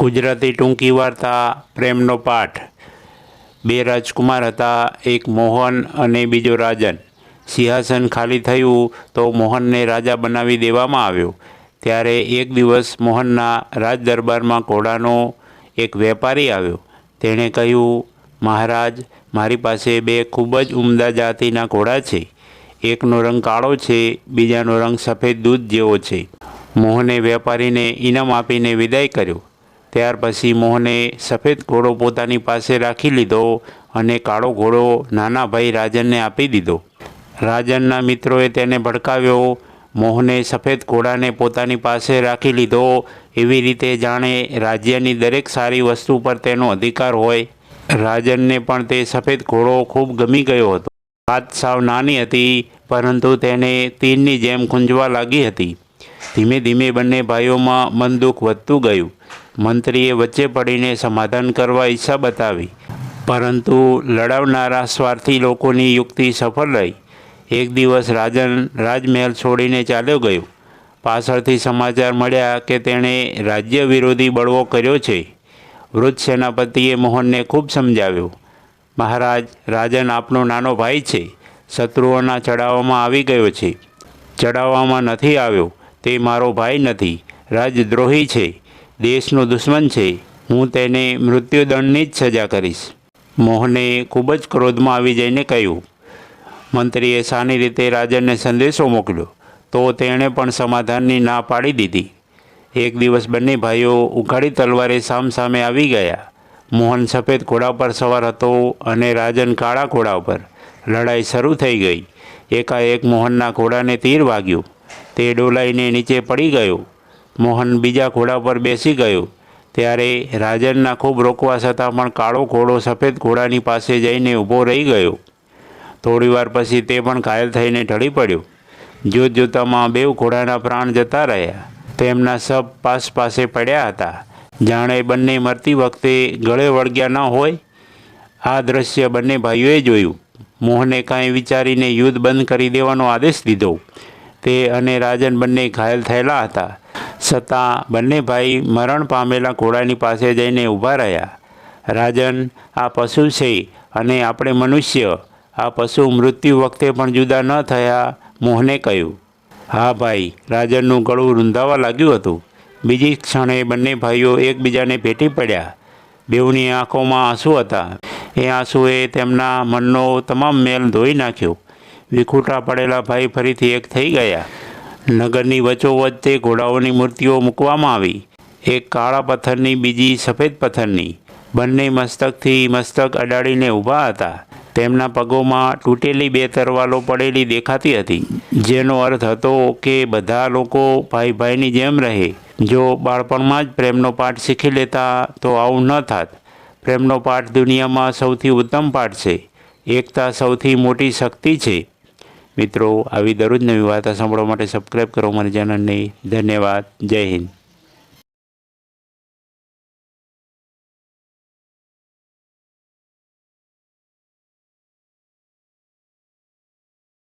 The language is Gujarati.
ગુજરાતી ટૂંકી વાર્તા, પ્રેમનો પાઠ. બે રાજકુમાર હતા, એક મોહન અને બીજો રાજન. સિંહાસન ખાલી થયું તો મોહનને રાજા બનાવી દેવામાં આવ્યો. ત્યારે એક દિવસ મોહનના રાજદરબારમાં ઘોડાનો એક વેપારી આવ્યો. તેણે કહ્યું, મહારાજ, મારી પાસે બે ખૂબ જ ઉમદા જાતિના ઘોડા છે. એકનો રંગ કાળો છે, બીજાનો રંગ સફેદ દૂધ જેવો છે. મોહને વેપારીને ઇનામ આપીને વિદાય કર્યો. ત્યાર પછી મોહને સફેદ ઘોડો પોતાની પાસે રાખી લીધો અને કાળો ઘોડો નાના ભાઈ રાજનને આપી દીધો. રાજનના મિત્રોએ તેને ભડકાવ્યો. મોહને સફેદ ઘોડાને પોતાની પાસે રાખી લીધો. એવી રીતે જાણે રાજ્યની દરેક સારી વસ્તુ પર તેનો અધિકાર હોય. રાજનને પણ તે સફેદ ઘોડો ખૂબ ગમી ગયો હતો. હાથ સાવ નાની હતી, પરંતુ તેને તીરની જેમ ખૂંજવા લાગી હતી. ધીમે ધીમે બંને ભાઈઓમાં મન દુઃખ વધતું ગયું. મંત્રીએ વચ્ચે પડીને સમાધાન કરવા ઈચ્છા બતાવી. પરંતુ લડાવનારા સ્વાર્થી લોકોની યુક્તિ સફળ રહી. એક દિવસ રાજન, રાજમહેલ છોડીને ચાલ્યો ગયો. પાછળથી સમાચાર મળ્યા કે તેણે રાજ્ય વિરોધી બળવો કર્યો છે. વૃદ્ધ સેનાપતિએ મોહનને ખૂબ સમજાવ્યો. મહારાજ, રાજન આપનો નાનો ભાઈ છે. શત્રુઓના ચડાવવામાં આવી ગયો છે. ચડાવવામાં નથી આવ્યો. તે મારો ભાઈ નથી. રાજદ્રોહી છે. દેશનો દુશ્મન છે, હું તેને મૃત્યુદંડની જ સજા કરીશ. મોહને ખૂબ જ ક્રોધમાં આવી જઈને કહ્યું, મંત્રીએ સાની રીતે રાજનને સંદેશો મોકલ્યો, તો તેણે પણ સમાધાનની ના પાડી દીધી. એક દિવસ બંને ભાઈઓ ઉઘાડી તલવારે સામસામે આવી ગયા. મોહન સફેદ ઘોડા પર સવાર હતો અને રાજન કાળા ઘોડા પર. લડાઈ શરૂ થઈ ગઈ. એકાએક મોહનના ઘોડાને તીર વાગ્યું. તે ડોલાઈને નીચે પડી ગયો. મોહન બીજા ઘોડા પર બેસી ગયો. ત્યારે રાજનના ખૂબ રોકવા છતાં પણ કાળો ઘોડો સફેદ ઘોડાની પાસે જઈને ઊભો રહી ગયો. થોડીવાર પછી તે પણ ઘાયલ થઈને ઢળી પડ્યો. જોત જોતામાં બેવ ઘોડાના પ્રાણ જતા રહ્યા. તેમના સબ પાસ પાસે પડ્યા હતા. જાણે બંને મરતી વખતે ગળે વળગ્યા ન હોય. આ દ્રશ્ય બંને ભાઈઓએ જોયું. મોહને કાંઈ વિચારીને યુદ્ધ બંધ કરી દેવાનો આદેશ દીધો. તે અને રાજન બંને ઘાયલ થયેલા હતા. છતાં બંને ભાઈ મરણ પામેલા ઘોડાની પાસે જઈને ઊભા રહ્યા. રાજન, આ પશુ છે અને આપણે મનુષ્ય. આ પશુ મૃત્યુ વખતે પણ જુદા ન થયા, મોહને કહ્યું. હા ભાઈ, રાજનનું ગળું રૂંધાવા લાગ્યું હતું. બીજી ક્ષણે બંને ભાઈઓ એકબીજાને ભેટી પડ્યા. બેઉની આંખોમાં આંસુ હતા. એ આંસુએ તેમના મનનો તમામ મેલ ધોઈ નાખ્યો. વિખૂટા પડેલા ભાઈ ફરીથી એક થઈ ગયા. નગરની વચોવચ તે ઘોડાઓની મૂર્તિઓ મૂકવામાં આવી. એક કાળા પથ્થરની, બીજી સફેદ પથ્થરની. બંને મસ્તકથી મસ્તક અડાડીને ઊભા હતા. તેમના પગોમાં તૂટેલી બે તરવાલો પડેલી દેખાતી હતી. જેનો અર્થ હતો કે બધા લોકો ભાઈ ભાઈની જેમ રહે. જો બાળપણમાં જ પ્રેમનો પાઠ શીખી લેતા તો આવું ન થાત. પ્રેમનો પાઠ દુનિયામાં સૌથી ઉત્તમ પાઠ છે. એકતા સૌથી મોટી શક્તિ છે. મિત્રો આવી દરરોજ નવી વાર્તા સાંભળવા માટે સબસ્ક્રાઈબ કરો મારી ચેનલને ધન્યવાદ. જય હિન્દ.